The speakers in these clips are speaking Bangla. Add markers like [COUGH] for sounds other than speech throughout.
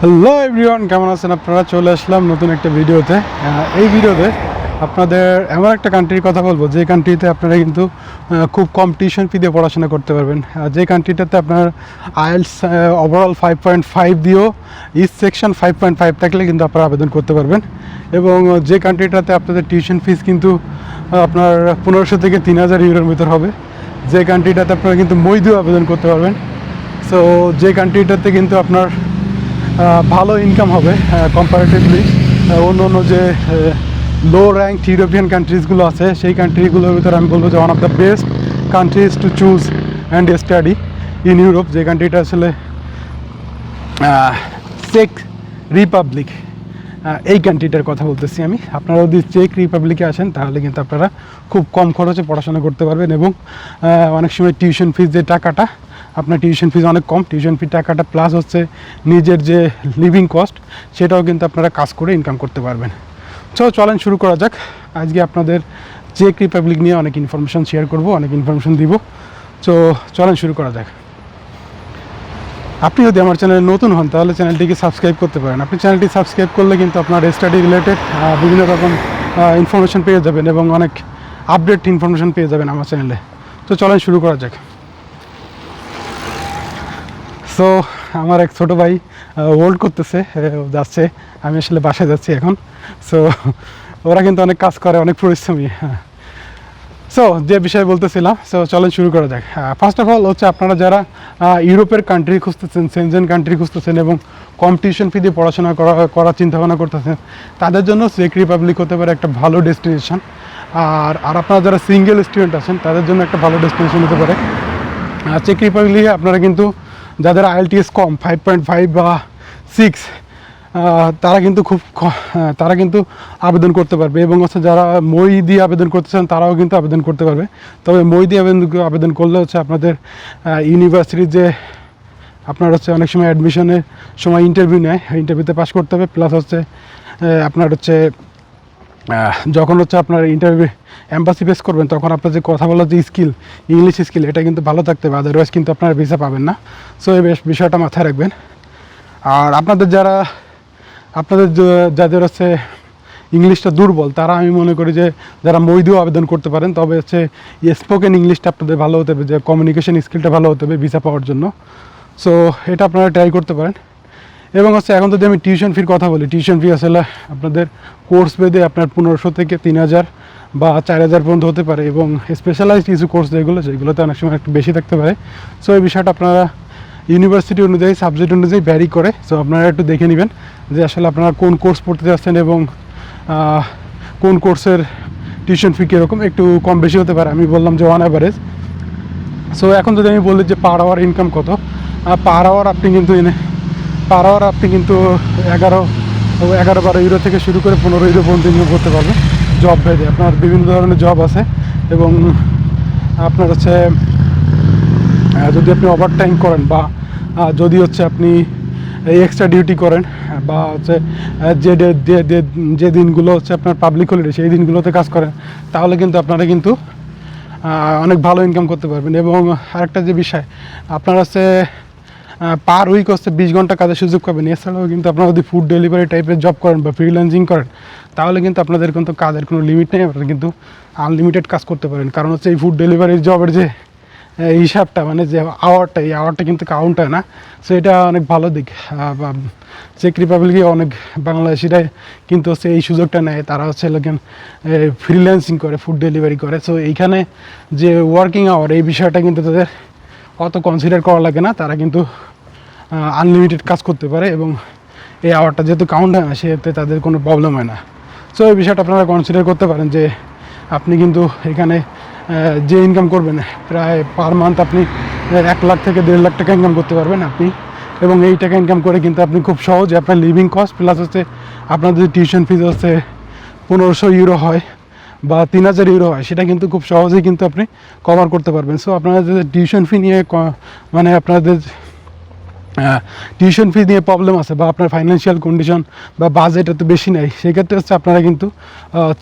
হ্যালো এভরিওয়ান কেমন আছেন? আপনারা চলে আসলাম নতুন একটা ভিডিওতে। এই ভিডিওতে আপনাদের এমন একটা কান্ট্রির কথা বলব, যে কান্ট্রিতে আপনারা কিন্তু খুব কম টিউশন ফি দিয়ে পড়াশোনা করতে পারবেন। যে কান্ট্রিটাতে আপনার IELTS overall five point five দিয়েও each section five point five থাকলে কিন্তু আপনারা আবেদন করতে পারবেন। এবং যে কান্ট্রিটাতে আপনাদের টিউশন ফিস কিন্তু আপনার পনেরোশো থেকে তিন হাজার ইউরোর ভিতর হবে। যে কান্ট্রিটাতে আপনারা কিন্তু মই দিয়েও আবেদন করতে পারবেন। সো যে কান্ট্রিটাতে কিন্তু আপনার ভালো ইনকাম হবে কম্পারেটিভলি অন্য অন্য যে লো র্যাঙ্ক ইউরোপিয়ান কান্ট্রিজগুলো আছে, সেই কান্ট্রিগুলোর ভিতরে আমি বলব যে one of the best countries to choose and study in Europe যে কান্ট্রিটা আসলে চেক রিপাবলিক এই কান্ট্রিটার কথা বলতেছি আমি। আপনারা যদি চেক রিপাবলিকে আসেন, তাহলে কিন্তু আপনারা খুব কম খরচে পড়াশোনা করতে পারবেন এবং অনেক সময় টিউশন ফিস যে টাকাটা আপনার টিউশন ফিস অনেক কম টিউশন ফি টাকাটা প্লাস হচ্ছে নিজের যে লিভিং কস্ট সেটাও কিন্তু আপনারা কাজ করে ইনকাম করতে পারবেন। চলো চলেন শুরু করা যাক। আজকে আপনাদের চেক রিপাবলিক নিয়ে অনেক ইনফরমেশন শেয়ার করব, অনেক ইনফরমেশন দিব। তো চলেন শুরু করা যাক। আপনি যদি আমার চ্যানেলে নতুন হন, তাহলে চ্যানেলটিকে সাবস্ক্রাইব করতে পারেন। আপনি চ্যানেলটি সাবস্ক্রাইব করলে কিন্তু আপনার স্টাডি রিলেটেড বিভিন্ন রকম ইনফরমেশন পেয়ে যাবেন এবং অনেক আপডেট ইনফরমেশন পেয়ে যাবেন আমার চ্যানেলে তো চলেন শুরু করা যাক। সো আমার এক ছোটো ভাই ওল্ড করতেছে যাচ্ছে। আমি আসলে বাসায় যাচ্ছি এখন। সো ওরা কিন্তু অনেক কাজ করে, অনেক পরিশ্রমী। হ্যাঁ সো যে বিষয়ে বলতেছিলাম সো চলেন শুরু করা যাক। ফার্স্ট অফ অল হচ্ছে আপনারা যারা ইউরোপের কান্ট্রি খুঁজতেছেন সেনজেন কান্ট্রি খুঁজতেছেন এবং কম্পিটিশন ফি দিয়ে পড়াশোনা করা, করার চিন্তাভাবনা করতেছেন, তাদের জন্য চেক রিপাবলিক হতে পারে একটা ভালো ডেস্টিনেশন আর আর আপনারা যারা সিঙ্গেল স্টুডেন্ট আছেন, তাদের জন্য একটা ভালো ডেস্টিনেশন হতে পারে। চেক রিপাবলিকে আপনারা কিন্তু যাদের আইএলটিএস কম ফাইভ পয়েন্ট ফাইভ বা সিক্স তারা কিন্তু খুব তারা কিন্তু আবেদন করতে পারবে এবং হচ্ছে যারা মই দিয়ে আবেদন করতে চান, তারাও কিন্তু আবেদন করতে পারবে। তবে মই দিয়ে আবেদন আবেদন করলে হচ্ছে আপনাদের ইউনিভার্সিটির যে আপনার হচ্ছে অনেক সময় অ্যাডমিশনের সময় ইন্টারভিউ নেয় ইন্টারভিউতে পাস করতে হবে প্লাস হচ্ছে আপনার হচ্ছে যখন হচ্ছে আপনার ইন্টারভিউ অ্যাম্বাসি ফেস করবেন, তখন আপনার যে কথা বলার যে স্কিল ইংলিশ স্কিল এটা কিন্তু ভালো থাকতে হবে আদারওয়াইজ কিন্তু আপনারা ভিসা পাবেন না। সো এই বিষয়টা মাথায় রাখবেন। আর আপনাদের যারা, আপনাদের যাদের হচ্ছে ইংলিশটা দুর্বল, তারা আমি মনে করি যে, যারা মৈদিও আবেদন করতে পারেন, তবে হচ্ছে স্পোকেন ইংলিশটা আপনাদের ভালো হতে হবে, যে কমিউনিকেশন স্কিলটা ভালো হতে হবে ভিসা পাওয়ার জন্য। সো এটা আপনারা ট্রাই করতে পারেন। এবং হচ্ছে এখন যদি আমি টিউশন ফির কথা বলি টিউশন ফি আসলে আপনাদের কোর্স বেদে আপনার পনেরোশো থেকে তিন হাজার বা চার হাজার পর্যন্ত হতে পারে এবং স্পেশালাইজড কিছু কোর্স যেগুলো, যেগুলোতে অনেক সময় একটু বেশি থাকতে পারে। সো এই বিষয়টা আপনারা ইউনিভার্সিটি অনুযায়ী সাবজেক্ট অনুযায়ী ভ্যারি করে। সো আপনারা একটু দেখে নেবেন যে আসলে আপনারা কোন কোর্স পড়তে যাচ্ছেন এবং কোন কোর্সের টিউশন ফি কীরকম, একটু কম বেশি হতে পারে। আমি বললাম যে ওয়ান অ্যাভারেজ সো এখন যদি আমি বলি যে পার আওয়ার ইনকাম কত পার আওয়ার আপনি কিন্তু এনে পার আওয়ার আপনি কিন্তু এগারো এগারো বারো ইউরো থেকে শুরু করে পনেরো ইউরো পর্যন্ত ইনকাম করতে পারবেন জব ভেদে আপনার বিভিন্ন ধরনের জব আছে এবং আপনার হচ্ছে যদি আপনি ওভার টাইম করেন বা যদি হচ্ছে আপনি এক্সট্রা ডিউটি করেন, বা হচ্ছে যে- যে দিনগুলো হচ্ছে আপনার পাবলিক হলিডে সেই দিনগুলোতে কাজ করেন, তাহলে কিন্তু আপনারা কিন্তু অনেক ভালো ইনকাম করতে পারবেন। এবং আরেকটা যে বিষয়, আপনার হচ্ছে পার উইক হচ্ছে বিশ ঘণ্টা কাজের সুযোগ পাবেন। এছাড়াও কিন্তু আপনারা যদি ফুড ডেলিভারি টাইপের জব করেন বা ফ্রিল্যান্সিং করেন, তাহলে কিন্তু আপনাদের কিন্তু কাজের কোনো লিমিট নেই, আপনারা কিন্তু আনলিমিটেড কাজ করতে পারেন। কারণ হচ্ছে এই ফুড ডেলিভারির জবের যে হিসাবটা মানে যে আওয়ারটা এই আওয়ারটা কিন্তু কাউন্ট হয় না। সো এটা অনেক ভালো দিক। চেক রিপাবলিকে অনেক বাংলাদেশিরাই কিন্তু হচ্ছে এই সুযোগটা নেয়। তারা হচ্ছে লোকেন ফ্রিল্যান্সিং করে ফুড ডেলিভারি করে। সো এইখানে যে ওয়ার্কিং আওয়ার এই বিষয়টা কিন্তু তাদের অত কনসিডার করা লাগে না, তারা কিন্তু আনলিমিটেড কাজ করতে পারে এবং এই আওয়ারটা যেহেতু কাউন্ট হয় না সেতে তাদের কোনো প্রবলেম হয় না। সো এই বিষয়টা আপনারা কনসিডার করতে পারেন যে, আপনি কিন্তু এখানে যে ইনকাম করবেন, প্রায় পার মান্থ আপনি এক লাখ থেকে দেড় লাখ টাকা ইনকাম করতে পারবেন আপনি। এবং এই টাকা ইনকাম করে কিন্তু আপনি খুব সহজে আপনার লিভিং কস্ট প্লাস হচ্ছে আপনার যদি টিউশন ফিজ হচ্ছে পনেরোশো ইউরো হয় বা তিন হাজার ইউরো হয়, সেটা কিন্তু খুব সহজেই কিন্তু আপনি কভার করতে পারবেন। সো আপনারা যদি টিউশন ফি নিয়ে মানে আপনাদের টিউশন ফি নিয়ে প্রবলেম আছে বা আপনার ফাইন্যান্সিয়াল কন্ডিশন বা বাজেট এত বেশি নেই, সেক্ষেত্রে হচ্ছে আপনারা কিন্তু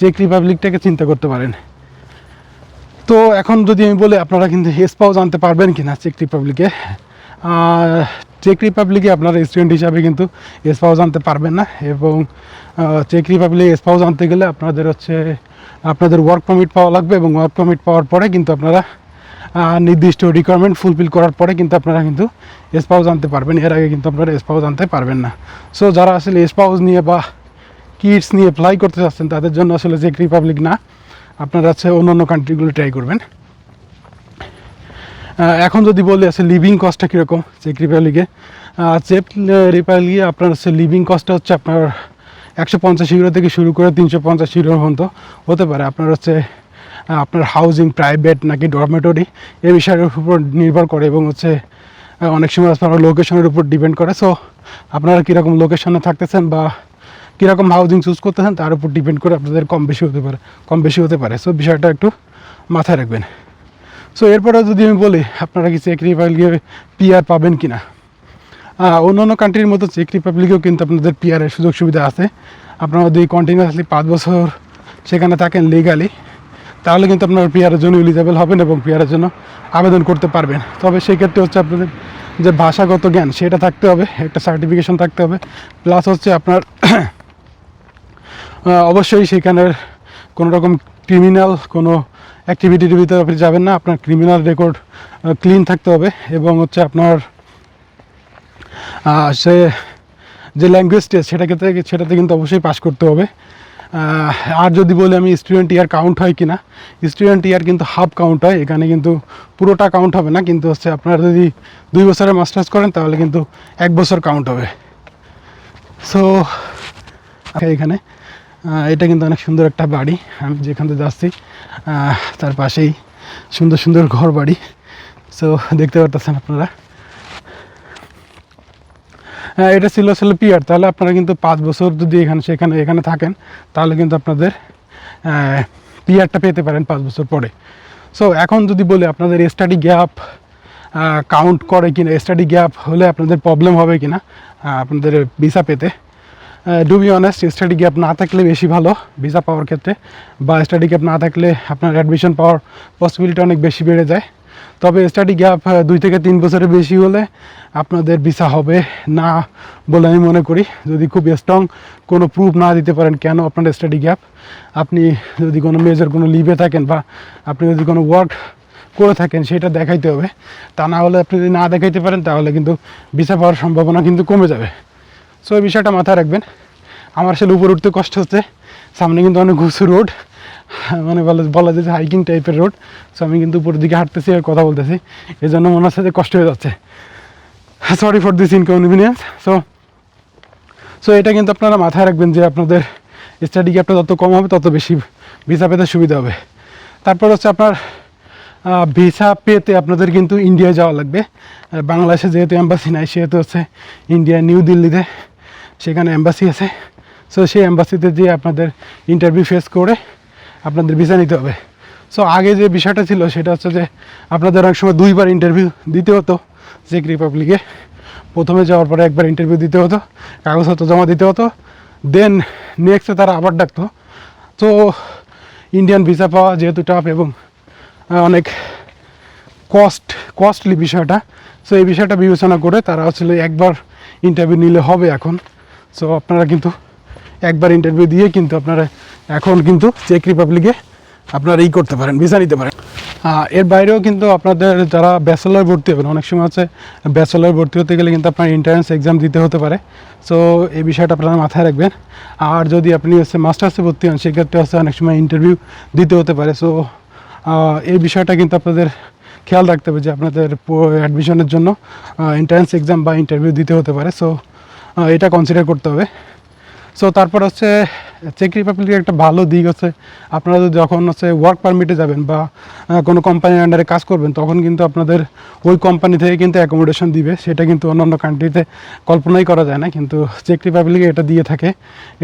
চেক রিপাবলিকটাকে চিন্তা করতে পারেন। তো এখন যদি আমি বলি, আপনারা কিন্তু স্পাও জানতে পারবেন কি না চেক রিপাবলিকে চেক রিপাবলিকে আপনারা স্টুডেন্ট হিসাবে কিন্তু স্পাউস আনতে পারবেন না এবং চেক রিপাবলিক স্পাউস আনতে গেলে আপনাদের হচ্ছে, আপনাদের ওয়ার্ক পারমিট পাওয়া লাগবে এবং ওয়ার্ক পারমিট পাওয়ার পরে কিন্তু আপনারা নির্দিষ্ট রিকোয়ারমেন্ট ফুলফিল করার পরে কিন্তু আপনারা কিন্তু স্পাউস আনতে পারবেন। এর আগে কিন্তু আপনারা স্পাউস আনতে পারবেন না। সো যারা আসলে স্পাউস নিয়ে বা কিডস নিয়ে অ্যাপ্লাই করতে চাচ্ছেন, তাদের জন্য আসলে চেক রিপাবলিক না। আপনারা হচ্ছে অন্য অন্য কান্ট্রিগুলো ট্রাই করবেন। এখন যদি বলি আছে লিভিং কস্টটা কীরকম? চেক রিপাবলিকে চেক রিপাবলিকে আপনার হচ্ছে লিভিং কস্টটা হচ্ছে আপনার একশো পঞ্চাশ ইউরো থেকে শুরু করে তিনশো পঞ্চাশ ইউরো পর্যন্ত হতে পারে। আপনার হচ্ছে আপনার হাউজিং প্রাইভেট নাকি ডরমেটরি এই বিষয়ের উপর নির্ভর করে এবং হচ্ছে অনেক সময় আপনার লোকেশনের উপর ডিপেন্ড করে। সো আপনারা কীরকম লোকেশনে থাকতেছেন বা কীরকম হাউজিং চুজ করতেছেন, তার উপর ডিপেন্ড করে আপনাদের কম বেশি হতে পারে, কম বেশি হতে পারে। সো বিষয়টা একটু মাথায় রাখবেন। সো এরপরে যদি আমি বলি, আপনারা কি চেক রিপাবলিকে পিআর পাবেন কি না অন্য অন্য কান্ট্রির মতো চেক রিপাবলিকেও কিন্তু আপনাদের পিআরের সুযোগ সুবিধা আছে। আপনারা যদি কন্টিনিউয়াসলি পাঁচ বছর সেখানে থাকেন লিগালি তাহলে কিন্তু আপনার পিআরের জন্য এলিজেবল হবেন এবং পিআরের জন্য আবেদন করতে পারবেন। তবে সেই ক্ষেত্রে হচ্ছে আপনাদের যে ভাষাগত জ্ঞান, সেটা থাকতে হবে, একটা সার্টিফিকেশন থাকতে হবে। প্লাস হচ্ছে আপনার [COUGHS] অবশ্যই সেখানের কোনো রকম ক্রিমিনাল কোনো অ্যাক্টিভিটির ভিতরে আপনি যাবেন না, আপনার ক্রিমিনাল রেকর্ড ক্লিন থাকতে হবে এবং হচ্ছে আপনার সে যে ল্যাঙ্গুয়েজ টেস্ট সেটাকে সেটাতে কিন্তু অবশ্যই পাস করতে হবে। আর যদি বলি আমি স্টুডেন্ট ইয়ার কাউন্ট হয় কি না স্টুডেন্ট ইয়ার কিন্তু হাফ কাউন্ট হয়, এখানে কিন্তু পুরোটা কাউন্ট হবে না, কিন্তু হচ্ছে আপনারা যদি দুই বছরের মাস্টার্স করেন, তাহলে কিন্তু এক বছর কাউন্ট হবে। সো এখানে এটা কিন্তু অনেক সুন্দর একটা বাড়ি। আমি যেখান থেকে যাচ্ছি তার পাশেই সুন্দর সুন্দর ঘর বাড়ি। সো দেখতে পারতেছেন আপনারা। হ্যাঁ এটা ছিল আসলে পিয়ার। তাহলে আপনারা কিন্তু পাঁচ বছর যদি এখানে, সেখানে, এখানে থাকেন, তাহলে কিন্তু আপনাদের পিয়ারটা পেতে পারেন পাঁচ বছর পরে। সো এখন যদি বলি, আপনাদের স্টাডি গ্যাপ কাউন্ট করে কিনা স্টাডি গ্যাপ হলে আপনাদের প্রবলেম হবে কিনা আপনাদের ভিসা পেতে। To be honest study gap না থাকলে বেশি ভালো ভিসা পাওয়ার ক্ষেত্রে বা স্টাডি গ্যাপ না থাকলে আপনার অ্যাডমিশন পাওয়ার পসিবিলিটি অনেক বেশি বেড়ে যায়। তবে স্টাডি গ্যাপ দুই থেকে তিন বছরের বেশি হলে আপনাদের ভিসা হবে না বলে আমি মনে করি। যদি খুব স্ট্রং কোনো প্রুফ না দিতে পারেন কেন আপনার স্টাডি গ্যাপ আপনি যদি কোনো মেজর কোনো লিভে থাকেন বা আপনি যদি কোনো ওয়ার্ক করে থাকেন সেটা দেখাইতে হবে। তা না হলে আপনি যদি না দেখাইতে পারেন তাহলে কিন্তু ভিসা পাওয়ার সম্ভাবনা কিন্তু কমে যাবে। সো এই বিষয়টা মাথায় রাখবেন। আমার আসলে উপরে উঠতে কষ্ট হচ্ছে। সামনে কিন্তু অনেক ঘুষু রোড। মানে বলা বলা যায় হাইকিং টাইপের রোড। সো আমি কিন্তু উপরের দিকে হাঁটতেছি আর কথা বলতেছি। এই জন্য মনে হচ্ছে যে কষ্ট হয়ে যাচ্ছে। Sorry for this inconvenience so so এটা কিন্তু আপনারা মাথায় রাখবেন যে আপনাদের স্টাডি গ্যাপটা যত কম হবে, তত বেশি ভিসা পেতে সুবিধা হবে। তারপর হচ্ছে আপনার ভিসা পেতে আপনাদের কিন্তু ইন্ডিয়ায় যাওয়া লাগবে। বাংলাদেশে যেহেতু অ্যাম্বাসি নাই, সেহেতু হচ্ছে ইন্ডিয়া নিউ দিল্লিতে সেখানে অ্যাম্বাসি আছে। সো সেই অ্যাম্বাসিতে যেয়ে আপনাদের ইন্টারভিউ ফেস করে আপনাদের ভিসা নিতে হবে। সো আগে যে বিষয়টা ছিল, সেটা হচ্ছে যে আপনাদের অনেক সময় দুইবার ইন্টারভিউ দিতে হতো চেক রিপাবলিকে প্রথমে যাওয়ার পরে একবার ইন্টারভিউ দিতে হতো, কাগজপত্র জমা দিতে হতো। দেন নেক্সটে তারা আবার ডাকতো। তো ইন্ডিয়ান ভিসা পাওয়া যেহেতু টাফ এবং অনেক কস্ট কস্টলি বিষয়টা। সো এই বিষয়টা বিবেচনা করে তারা আসলে একবার ইন্টারভিউ নিলে হবে এখন। সো আপনারা কিন্তু একবার ইন্টারভিউ দিয়ে কিন্তু আপনারা এখন কিন্তু চেক রিপাবলিকে আপনারা ই করতে পারেন ভিসা নিতে পারেন। এর বাইরেও কিন্তু আপনাদের যারা ব্যাচেলার ভর্তি হবেন, অনেক সময় হচ্ছে ব্যাচেলার ভর্তি হতে গেলে কিন্তু আপনার এন্ট্রান্স এক্সাম দিতে হতে পারে। সো এই বিষয়টা আপনারা মাথায় রাখবেন। আর যদি আপনি হচ্ছে মাস্টার্সে ভর্তি হন, সেক্ষেত্রে হচ্ছে অনেক সময় ইন্টারভিউ দিতে হতে পারে। সো এই বিষয়টা কিন্তু আপনাদের খেয়াল রাখতে হবে যে আপনাদের অ্যাডমিশনের জন্য এন্ট্রান্স এক্সাম বা ইন্টারভিউ দিতে হতে পারে। সো এটা কনসিডার করতে হবে। সো তারপর হচ্ছে চেক রিপাবলিকের একটা ভালো দিক হচ্ছে, আপনারা যখন হচ্ছে ওয়ার্ক পারমিটে যাবেন বা কোনো কোম্পানির আন্ডারে কাজ করবেন, তখন কিন্তু আপনাদের ওই কোম্পানি থেকে কিন্তু অ্যাকোমোডেশন দিবে। সেটা কিন্তু অন্যান্য কান্ট্রিতে কল্পনাই করা যায় না, কিন্তু চেক রিপাবলিকে এটা দিয়ে থাকে।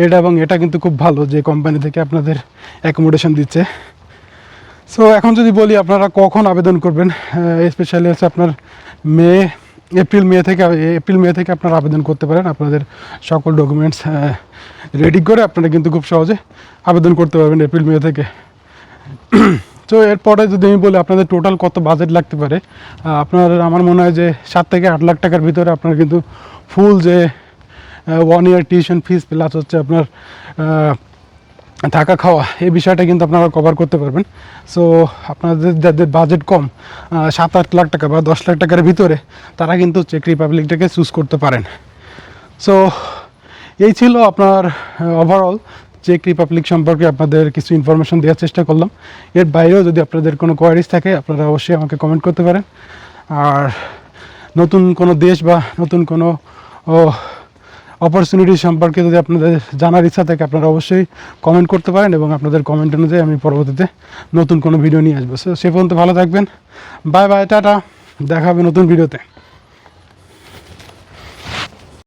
এটা এবং এটা কিন্তু খুব ভালো যে কোম্পানি থেকে আপনাদের অ্যাকোমোডেশন দিচ্ছে। সো এখন যদি বলি, আপনারা কখন আবেদন করবেন? স্পেশালি হচ্ছে আপনার মে এপ্রিল মে থেকে এপ্রিল মে থেকে আপনারা আবেদন করতে পারেন। আপনাদের সকল ডকুমেন্টস রেডি করে আপনারা কিন্তু খুব সহজে আবেদন করতে পারবেন এপ্রিল মে থেকে। [CLEARS THROAT] তো এরপরে যদি আমি বলি আপনাদের টোটাল কত বাজেট লাগতে পারে আপনার, আমার মনে হয় যে সাত থেকে আট লাখ টাকার ভিতরে আপনার কিন্তু ফুল যে one year tuition fees plus হচ্ছে আপনার থাকা খাওয়া, এই বিষয়টা কিন্তু আপনারা কভার করতে পারবেন। সো আপনাদের যাদের বাজেট কম সাত আট লাখ টাকা বা দশ লাখ টাকার ভিতরে, তারা কিন্তু চেক রিপাবলিকটাকে চুজ করতে পারেন। সো এই ছিল আপনার ওভারঅল চেক রিপাবলিক সম্পর্কে আপনাদের কিছু ইনফরমেশন দেওয়ার চেষ্টা করলাম। এর বাইরেও যদি আপনাদের কোনো কোয়ারিজ থাকে, আপনারা অবশ্যই আমাকে কমেন্ট করতে পারেন। আর নতুন কোনো দেশ বা নতুন কোনো অপরচুনিটি সম্পর্কে যদি আপনাদের জানার ইচ্ছা থাকে, আপনারা অবশ্যই কমেন্ট করতে পারেন এবং আপনাদের কমেন্ট অনুযায়ী আমি পরবর্তীতে নতুন কোনো ভিডিও নিয়ে আসব। সো পর্যন্ত ভালো থাকবেন। Bye bye tata. দেখা হবে নতুন ভিডিওতে